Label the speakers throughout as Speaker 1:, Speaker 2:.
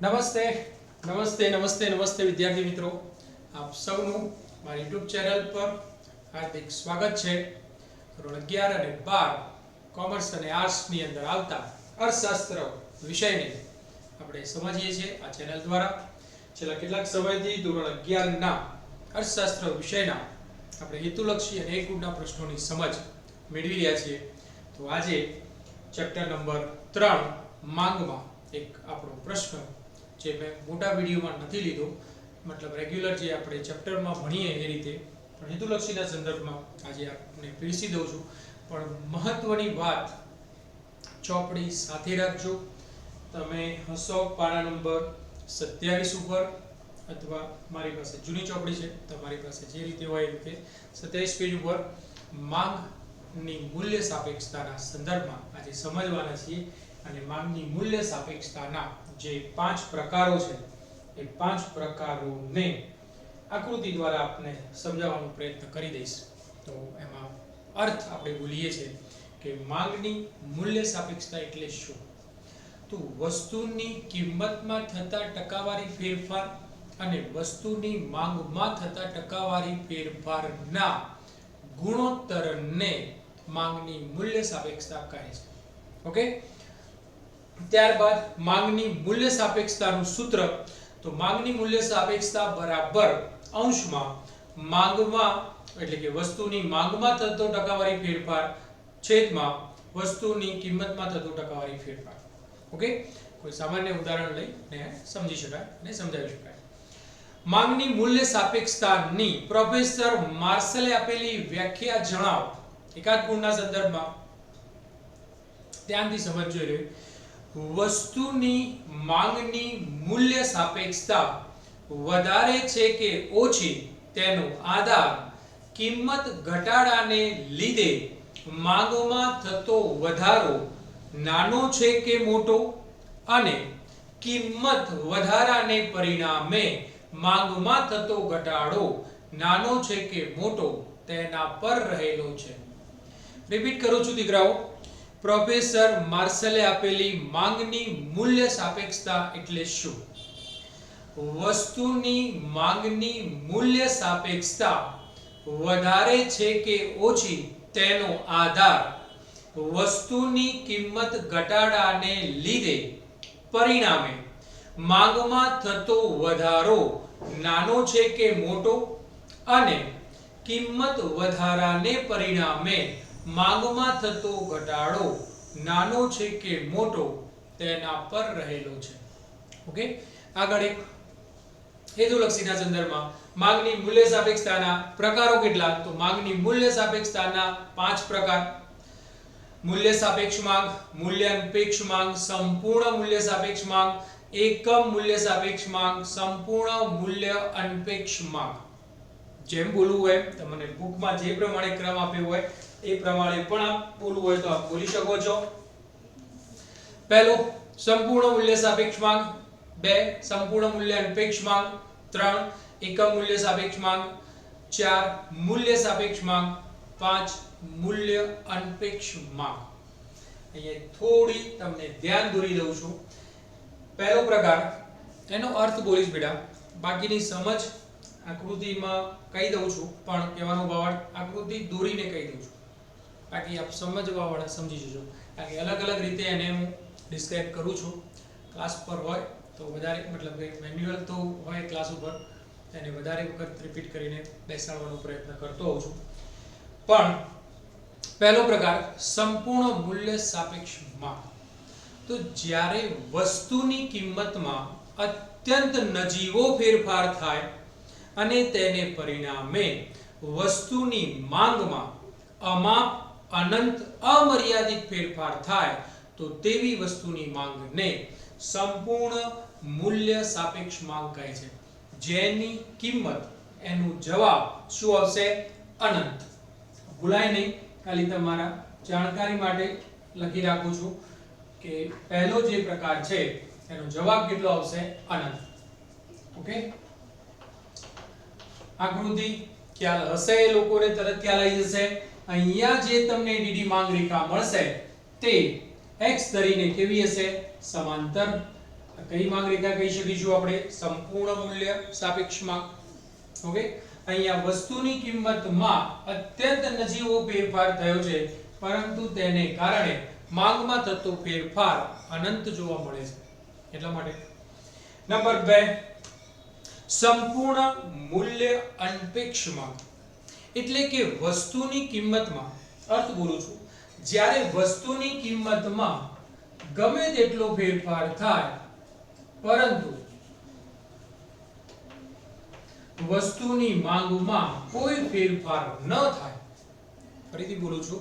Speaker 1: નમસ્તે નમસ્તે નમસ્તે નમસ્તે વિદ્યાર્થી મિત્રો. આપ સૌનું મારી યુટ્યુબ ચેનલ પર હાર્દિક સ્વાગત છે. ધોરણ અગિયાર અને બાર કોમર્સ અને આર્ટ્સની અંદર આવતા અર્થશાસ્ત્ર વિષયને આપણે સમજીએ છીએ આ ચેનલ દ્વારા. છેલ્લા કેટલાક સમયથી ધોરણ અગિયારના અર્થશાસ્ત્ર વિષયના આપણે હેતુલક્ષી અને એક ગુણના પ્રશ્નોની સમજ મેળવી રહ્યા છીએ. તો આજે ચેપ્ટર નંબર ત્રણ માંગમાં એક આપણો પ્રશ્ન જે મેં મોટા વિડીયોમાં નથી લીધો, મતલબ રેગ્યુલર જે આપણે ચેપ્ટરમાં ભણીએ એ રીતે, પણ હેતુલક્ષીના સંદર્ભમાં આજે આપને પીરસી દઉં છું. પણ મહત્વની વાત ચોપડી સાથે રાખજો. તમે હસો પાના નંબર સત્યાવીસ ઉપર, અથવા મારી પાસે જૂની ચોપડી છે, તમારી પાસે જે રીતે હોય એ રીતે સત્યાવીસ પેજ ઉપર માંગની મૂલ્ય સાપેક્ષતાના સંદર્ભમાં આજે સમજવાના છીએ અને માંગની મૂલ્ય સાપેક્ષતાના જે પાંચ પ્રકારો છે, એ પાંચ પ્રકારોને આકૃતિ દ્વારા આપને સમજાવવાનો પ્રયત્ન કરી દઈશ. તો એમાં અર્થ આપણે બોલીએ છીએ કે માંગની મૂલ્ય સાપેક્ષતા એટલે શું? તો વસ્તુની કિંમતમાં થતા ટકાવારી ફેરફાર અને વસ્તુની માંગમાં થતા ટકાવારી ફેરફારના ગુણોત્તરને માંગની મૂલ્ય સાપેક્ષતા કહે છે. ઓકે? ત્યારબાદ માંગની મૂલ્ય સાપેક્ષતાનું સૂત્ર. તો માંગની મૂલ્ય સાપેક્ષતા બરાબર અંશમાં માંગમાં એટલે કે વસ્તુની માંગમાં થતો ટકાવારી ફેરફાર, છેદમાં વસ્તુની કિંમતમાં થતો ટકાવારી ફેરફાર. ઓકે? કોઈ સામાન્ય ઉદાહરણ લઈને સમજી શકાય અને સમજાવી શકાય. માંગની મૂલ્ય સાપેક્ષતાની પ્રોફેસર માર્સલે આપેલી વ્યાખ્યા જણાવો. એકાદ ગુણના સંદર્ભમાં. ધ્યાનથી સમજજો રે વસ્તુની માંગની મૂલ્ય સાપેક્ષતા વધારે છે કે ઓછી તેનો આધાર કિંમત ઘટાડાને લીધે માંગમાં થતો વધારો નાનો છે કે મોટો? અને કિંમત વધારાને પરિણામે માંગમાં થતો ઘટાડો નાનો છે કે મોટો તેના પર રહેલો છે. રિપીટ કરું છું દીકરાઓ. પ્રોફેસર માર્શલે આપેલી માંગની મૂલ્ય સાપેક્ષતા એટલે શું? વસ્તુની માંગની મૂલ્ય સાપેક્ષતા વધારે છે કે ઓછી તેનો આધાર વસ્તુની કિંમત ઘટાડાને લીધે પરિણામે માંગમાં થતો વધારો નાનો છે કે મોટો? અને કિંમત વધારાને પરિણામે માંગમાં થતો ઘટાડો નાનો છે કે મોટો તેના પર રહેલો છે. ઓકે? આગળ એક હેતુલક્ષીના સંદર્ભમાં માંગની મૂલ્ય સાપેક્ષતાના પ્રકારો કેટલા? તો માંગની મૂલ્ય સાપેક્ષતાના પાંચ પ્રકાર. મૂલ્ય સાપેક્ષ માંગ મૂલ્ય અનપેક્ષ માંગ, સંપૂર્ણ મૂલ્ય સાપેક્ષ માંગ, એકમ મૂલ્ય સાપેક્ષ માંગ, સંપૂર્ણ મૂલ્ય અનપેક્ષ માંગ. જેમ બોલવું હોય તમને બુકમાં જે પ્રમાણે ક્રમ આપ્યો હોય એ પ્રમાણે પણ આપ બોલવું હોય તો આપ બોલી શકો છો. પહેલો, સંપૂર્ણ મૂલ્ય સાપેક્ષ માંગ. બે, સંપૂર્ણ મૂલ્ય અનપેક્ષ માંગ. ત્રણ, એકમ મૂલ્ય સાપેક્ષ માંગ. ચાર, મૂલ્ય સાપેક્ષ માંગ. પાંચ, મૂલ્ય અનપેક્ષ માંગ. અહીંયા થોડી તમને ધ્યાન દોરી દઉં છું. પહેલો પ્રકાર, એનો અર્થ બોલીશ બેટા, બાકીની સમજ આકૃતિમાં કહી દઉં છું, પણ કહેવાનો ભાવ આકૃતિ દોરીને કહી દઉં છું. બાકી આપ સમજવા વાળા સમજી જજો. કારણ કે અલગ અલગ રીતે એને હું ડિસ્ક્રાઇબ કરું છું. ક્લાસ પર હોય તો વધારે, મતલબ કે મેન્યુઅલ તો હોય ક્લાસ ઉપર, એને વધારે વખત રિપીટ કરીને બેસાડવાનો પ્રયત્ન કરતો હોઉં છું. પણ પહેલો પ્રકાર, સંપૂર્ણ મૂલ્ય સાપેક્ષ માપ. તો જ્યારે વસ્તુની કિંમતમાં અત્યંત નજીવો ફેરફાર થાય અને તેને પરિણામે વસ્તુની માંગમાં અમાપ અનંત અમર્યાદિત ફેરફાર થાય, તો તેવી વસ્તુની માંગને સંપૂર્ણ મૂલ્ય સાપેક્ષ માંગ કહે છે. જેની કિંમત, એનું જવાબ શું આવશે? અનંત. ભૂલાય નહીં. ખાલી તમારા જાણકારી માટે લખી રાખું છું કે પહેલો જે પ્રકાર છે, એનો જવાબ કેટલો આવશે? અનંત. ઓકે? આકૃતિ ખ્યાલ હશે એ લોકોને, તરત ખ્યાલ આવી જશે. અહીંયા જે તમને ડીડી માંગ રેખા મળશે, તે x ધરીને કેવી હશે? સમાંતર. કઈ માંગ રેખા કહી શકીશું આપણે? સંપૂર્ણ મૂલ્ય સાપેક્ષ માંગ ઓકે? અહીંયા વસ્તુની કિંમતમાં અત્યંત નજીવો ફેરફાર થયો છે, પરંતુ તેને કારણે માંગમાં થતો ફેરફાર અનંત જોવા મળે છે. એટલા માટે. નંબર 2 સંપૂર્ણ મૂલ્ય અનપેક્ષ માંગ એટલે કે વસ્તુની કિંમતમાં અર્થ બોલું છું. જ્યારે વસ્તુની કિંમતમાં ગમે તેટલો ફેરફાર થાય, પરંતુ વસ્તુની માંગમાં કોઈ ફેરફાર ન થાય, ફરીથી બોલું છું,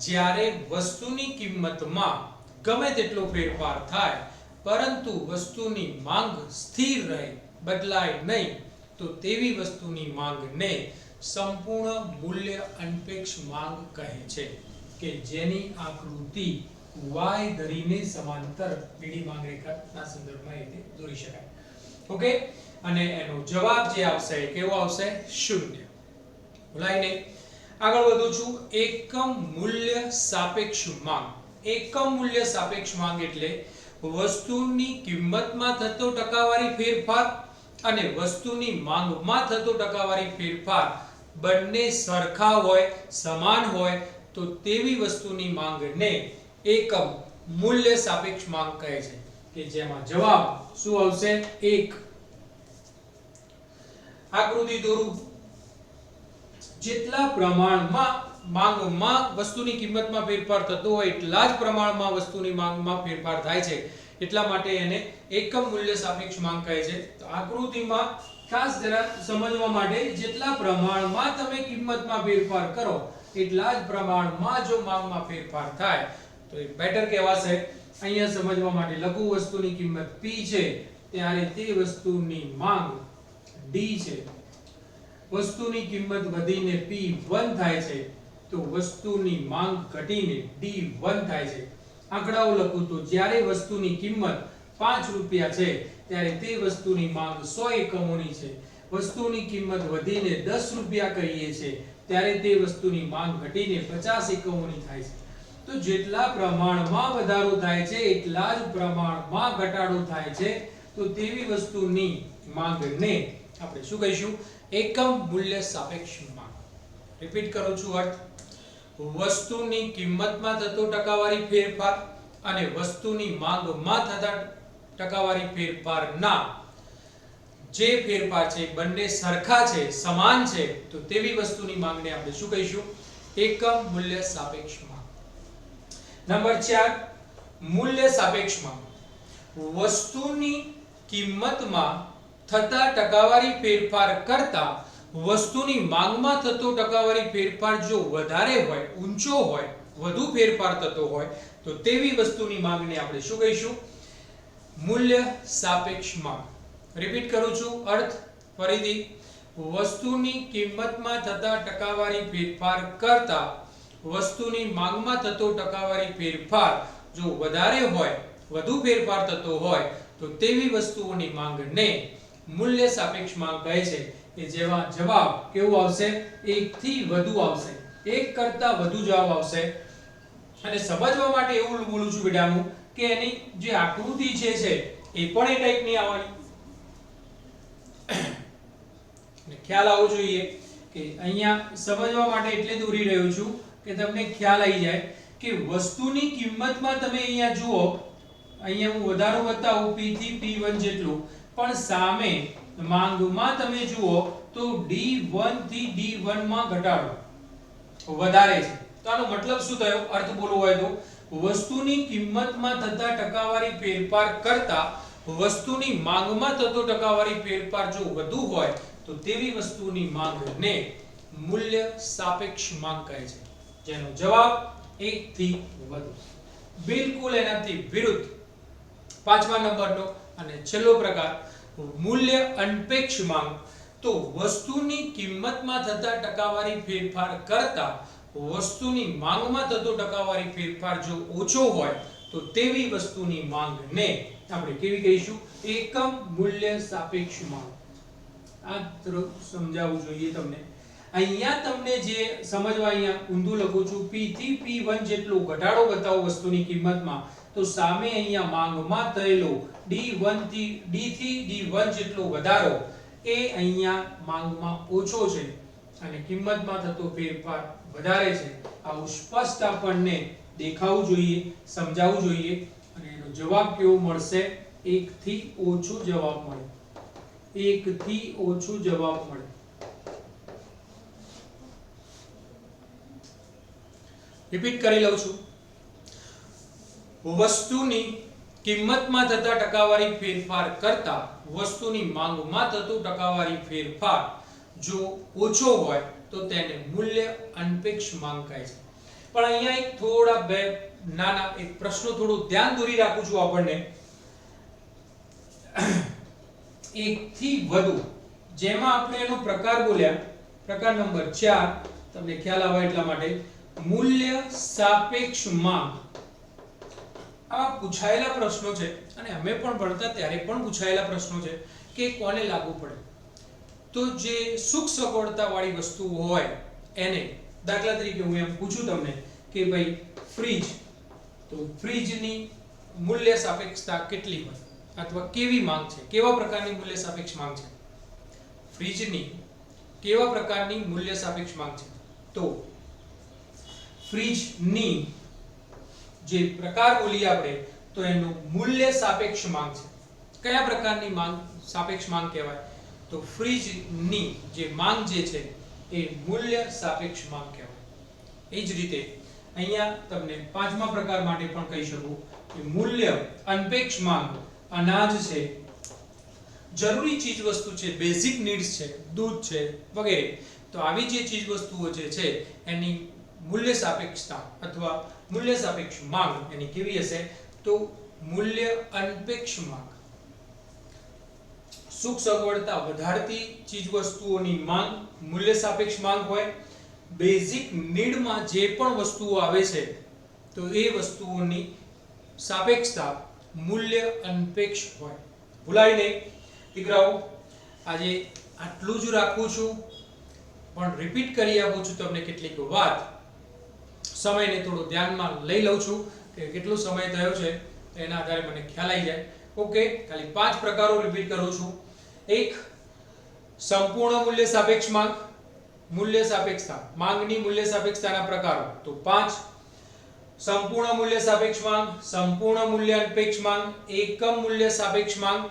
Speaker 1: જ્યારે વસ્તુની કિંમતમાં ગમે તેટલો ફેરફાર થાય, પરંતુ વસ્તુની માંગ સ્થિર રહે, બદલાય નહીં, તો તેવી વસ્તુની માંગને સંપૂર્ણ મૂલ્ય અનપેક્ષ માંગ કહે છે કે જેની આકૃતિ y ધરીને સમાંતર પીળી માંગ રેખાના સંદર્ભમાં એને દોરી શકાય. ઓકે? અને એનો જવાબ જે આવશે કેવો આવશે? શૂન્ય. ભૂલાય નહીં આગળ વધું છું. એકમ મૂલ્ય સાપેક્ષ માંગ. એકમ મૂલ્ય સાપેક્ષ માંગ એટલે વસ્તુની કિંમતમાં થતો ટકાવારી ફેરફાર અને વસ્તુની માંગમાં થતો ટકાવારી ફેરફાર બંને સરખા હોય, સમાન હોય, તો તેવી વસ્તુની માંગને એકમ મૂલ્ય સાપેક્ષ માંગ કહે છે. કે જેમાં જવાબ શું આવશે? એક. આકૃતિ દોરું. જેટલા પ્રમાણમાં માંગમાં વસ્તુની કિંમતમાં ફેરફાર થતો હોય, એટલા જ પ્રમાણમાં વસ્તુની માંગમાં ફેરફાર થાય છે. એટલા માટે એને એકમ મૂલ્ય સાપેક્ષ માંગ કહે છે. તો આકૃતિમાં ખાસ જરા સમજવા માટે જેટલા પ્રમાણમાં તમે કિંમતમાં ફેરફાર કરો, એટલા જ પ્રમાણમાં જો માંગમાં ફેરફાર થાય, તો એ બેટર કહેવાશે. અહીંયા સમજવા માટે લઘુ વસ્તુની કિંમત p છે, ત્યારે તે વસ્તુની માંગ d છે. વસ્તુની કિંમત વધીને p1 થાય છે, તો વસ્તુની માંગ ઘટીને d1 થાય છે. આંકડાઓ લખું તો જ્યારે વસ્તુની કિંમત 5 રૂપિયા છે, ત્યારે તે વસ્તુની માંગ સો એકમોની છે. વસ્તુની કિંમત વધીને દસ રૂપિયા કહીએ છે, ત્યારે તે વસ્તુની માંગ ઘટીને 50 એકમોની થાય છે. તો જેટલા પ્રમાણમાં વધારો થાય છે, એટલા જ પ્રમાણમાં ઘટાડો થાય છે, તો તેવી વસ્તુની માંગને આપણે શું કહીશું? એકમ મૂલ્ય સાપેક્ષ માંગ. રિપીટ કરું છું અર્થ વસ્તુની કિંમતમાં થતો ટકાવારી ફેરફાર અને વસ્તુની માંગમાં થતા ટકાવારી ફેરફારના જે ફેરફાર છે, બંને સરખા છે, સમાન છે, તો તેવી વસ્તુની માંગને આપણે શું કહીશું? એકમ મૂલ્ય સાપેક્ષમાં. નંબર 4 મૂલ્ય સાપેક્ષમાં. વસ્તુની કિંમતમાં થતા ટકાવારી ફેરફાર કરતા વસ્તુની માંગમાં થતો ટકાવારી ફેરફાર જો વધારે હોય, ઊંચો હોય, વધુ ફેરફાર થતો હોય, તો તેવી વસ્તુની માંગને આપણે શું કહીશું? મૂલ્ય સાપેક્ષ માંગ રિપીટ કરું છું, અર્થ, ફરીથી. વસ્તુની કિંમતમાં થતા ટકાવારી ફેરફાર કરતા વસ્તુની માંગમાં થતો ટકાવારી ફેરફાર જો વધારે હોય, વધુ ફેરફાર થતો હોય, તો તેવી વસ્તુઓની માંગને મૂલ્ય સાપેક્ષ માંગ કહે છે કે જેમાં જવાબ કેવો આવશે એક થી વધુ આવશે. એક કરતા વધુ જવાબ આવશે. અને સમજવા માટે એવું બોલું છું બેટા હું કે એની જે આકૃતિ છે છે, એ પણ એ ટાઈપની આવવાની. ખ્યાલ આવવો જોઈએ કે અહીંયા સમજવા માટે એટલે દોરી રહ્યો છું કે તમને ખ્યાલ આવી જાય કે વસ્તુની કિંમતમાં તમે અહીંયા જુઓ, અહીંયા હું વધારો બતાવું p થી p1 જેટલું, પણ સામે માંગમાં તમે જુઓ તો d1 થી d1 માં ઘટાડો વધારે છે. તો આનો મતલબ શું થયો? અર્થ બોલવો હોય તો વસ્તુની કિંમતમાં થતા ટકાવારી ફેરફાર કરતા વસ્તુની માંગમાં થતો ટકાવારી ફેરફાર જો વધુ હોય, તો તેવી વસ્તુની માંગને મૂલ્ય સાપેક્ષ માંગ કહે છે. જેનો જવાબ 1 થી વધુ બિલકુલ એનાથી વિરુદ્ધ પાંચમા નંબરનો અને છેલ્લો પ્રકાર, મૂલ્ય અનપેક્ષ માંગ. તો વસ્તુની કિંમતમાં થતા ટકાવારી ફેરફાર કરતા વસ્તુની માંગમાં થતો ટકાવારી ફેરફાર જો ઓછો હોય, તો તેવી વસ્તુની માંગને આપણે કેવી કહીશું? એકમ મૂલ્ય સાપેક્ષ માંગ. આ સમજાવવું જોઈએ તમને. અહીંયા તમને જે સમજવા અહીંયા ઊંધું લખું છું, p થી p1 જેટલો ઘટાડો બતાવો વસ્તુની કિંમતમાં, તો સામે અહીંયા માંગમાં થયેલો D1 થી, D થી D1 જેટલો વધારો, એ અહીંયા માંગમાં ઓછો છે. અને કિંમતમાં થતો ફેરફાર વધારે છે. આવું સ્પષ્ટ આપણને દેખાવું જોઈએ, સમજાવવું જોઈએ અને એનો જવાબ કેવો મળશે? એક થી ઓછો જવાબ મળે. એક થી ઓછો જવાબ મળે. રિપીટ કરી લઉં છું. વસ્તુની કિંમતમાં થતા ટકાવારી ફેરફાર કરતા વસ્તુની માંગમાં થતો ટકાવારી ફેરફાર જો ઓછો હોય તો તેને મૂલ્ય અનપેક્ષ માંગ કહે છે. પણ અહીંયા એક થોડા બે નાના એક પ્રશ્નો થોડું ધ્યાન દોરી રાખું છું આપણને. એક થી વધુ, જેમાં આપણે એનો પ્રકાર બોલ્યા, પ્રકાર નંબર 4 તમને ખ્યાલ આવે એટલા માટે, મૂલ્ય સાપેક્ષ માંગ. આ પૂછાયેલા પ્રશ્નો છે, અને અમે પણ ભણતા ત્યારે પણ પૂછાયેલા પ્રશ્નો છે કે કોને લાગુ પડે? તો જે સુખ સગવડતા વાળી વસ્તુઓ હોય, એને દાખલા તરીકે હું એમ પૂછું તમને કે ભાઈ, ફ્રીજ, તો ફ્રીજની મૂલ્ય સાપેક્ષતા કેટલી હોય? અથવા કેવી માંગ છે? કેવા પ્રકારની મૂલ્ય સાપેક્ષ માંગ છે? ફ્રીજની કેવા પ્રકારની મૂલ્ય સાપેક્ષ માંગ છે? તો ફ્રીજની જે પ્રકાર બોલીએ આપણે, તો એનું મૂલ્ય સાપેક્ષ માંગ છે. કયા પ્રકારની માંગ, સાપેક્ષ માંગ કહેવાય? તો ફ્રીજની જે માંગ જે છે એ મૂલ્ય સાપેક્ષ માંગ કહેવાય. એ જ રીતે અહીંયા તમને પાંચમા પ્રકાર માટે પણ કહી શકું કે મૂલ્ય અનપેક્ષ માંગ, અનાજ છે, જરૂરી ચીજ વસ્તુ છે બેઝિક નીડ્સ છે, દૂધ છે, વગેરે. તો આવી જે ચીજ વસ્તુઓ જે છે એની મૂલ્ય સાપેક્ષતા અથવા મૂલ્ય સાપેક્ષ માંગ એની કેવી હશે? તો મૂલ્ય અનપેક્ષ માંગ. સુખ સગવડતા વધારતી ચીજ વસ્તુઓની માંગ, મૂલ્ય સાપેક્ષ માંગ હોય બેઝિક નીડમાં જે પણ વસ્તુઓ આવે છે, તો એ વસ્તુઓની સાપેક્ષતા મૂલ્ય અનપેક્ષ હોય. ભૂલાય નહીં દીકરાઓ, આજે આટલું જ રાખું છું, પણ રિપીટ કરી આપું છું તમને કેટલીક વાત. સમયને થોડો ધ્યાનમાં લઈ લઉં છું કે કેટલો સમય થયો છે એના આધારે મને ખ્યાલ આવી જાય. ઓકે ખાલી પાંચ પ્રકારો રિપીટ કરું છું. એક સંપૂર્ણ મૂલ્ય સાપેક્ષ માંગ, મૂલ્ય સાપેક્ષતા, માંગની મૂલ્ય સાપેક્ષતાના પ્રકારો. તો પાંચ, સંપૂર્ણ મૂલ્ય સાપેક્ષ માંગ, સંપૂર્ણ મૂલ્ય અનપેક્ષ માંગ, એકમ મૂલ્ય સાપેક્ષ માંગ,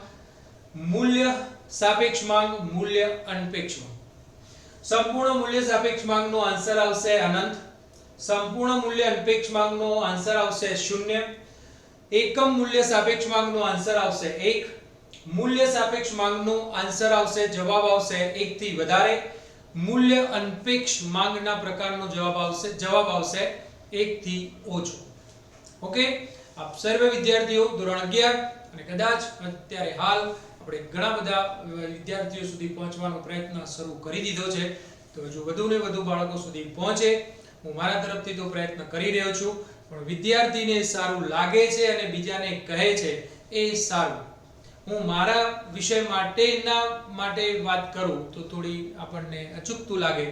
Speaker 1: મૂલ્ય સાપેક્ષ માંગ, મૂલ્ય અનપેક્ષ માંગ. સંપૂર્ણ મૂલ્ય સાપેક્ષ માંગનો આન્સર આવશે અનંત. સંપૂર્ણ મૂલ્ય અનપેક્ષ માંગનો આન્સર આવશે શૂન્ય. એકમ મૂલ્ય સાપેક્ષ માંગનો આન્સર આવશે એક. મૂલ્ય સાપેક્ષ માંગનો આન્સર આવશે, જવાબ આવશે એકથી વધારે. મૂલ્ય અનપેક્ષ માંગના પ્રકારનો જવાબ આવશે જવાબ આવશે એકથી ઓછો. ઓકે? આપ સર્વે વિદ્યાર્થીઓ, ધોરણ 11 અને કદાચ અત્યારે હાલ આપણે ઘણા બધા વિદ્યાર્થીઓ સુધી પહોંચવાનો પ્રયત્ન શરૂ કરી દીધો છે. તો હજુ વધુ ને વધુ બાળકો સુધી પહોંચે. હું મારા તરફથી તો પ્રયત્ન કરી રહ્યો છું, પણ વિદ્યાર્થીને સારું લાગે છે અને બીજાને કહે છે, એ સારું. હું મારા વિષય માટેના માટે વાત કરું તો થોડી આપણને અચૂકતું લાગે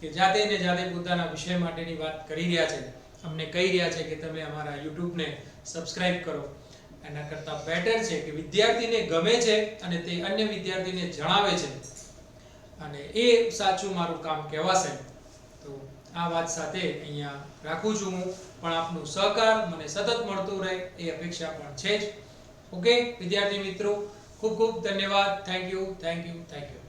Speaker 1: કે જાતે ને જાતે પોતાના વિષય માટેની વાત કરી રહ્યા છે. અમને કહી રહ્યા છે કે તમે અમારા યુટ્યુબને સબસ્ક્રાઇબ કરો. એના કરતાં બેટર છે કે વિદ્યાર્થીને ગમે છે અને તે અન્ય વિદ્યાર્થીને જણાવે છે. અને એ સાચું મારું કામ કહેવાશે. તો આ વાત સાથે અહીંયા રાખું છું હું. પણ આપનો સહકાર મને સતત મળતો રહે એ અપેક્ષા પણ છે જ. ઓકે વિદ્યાર્થી મિત્રો ખૂબ ખૂબ ધન્યવાદ. Thank you thank you thank you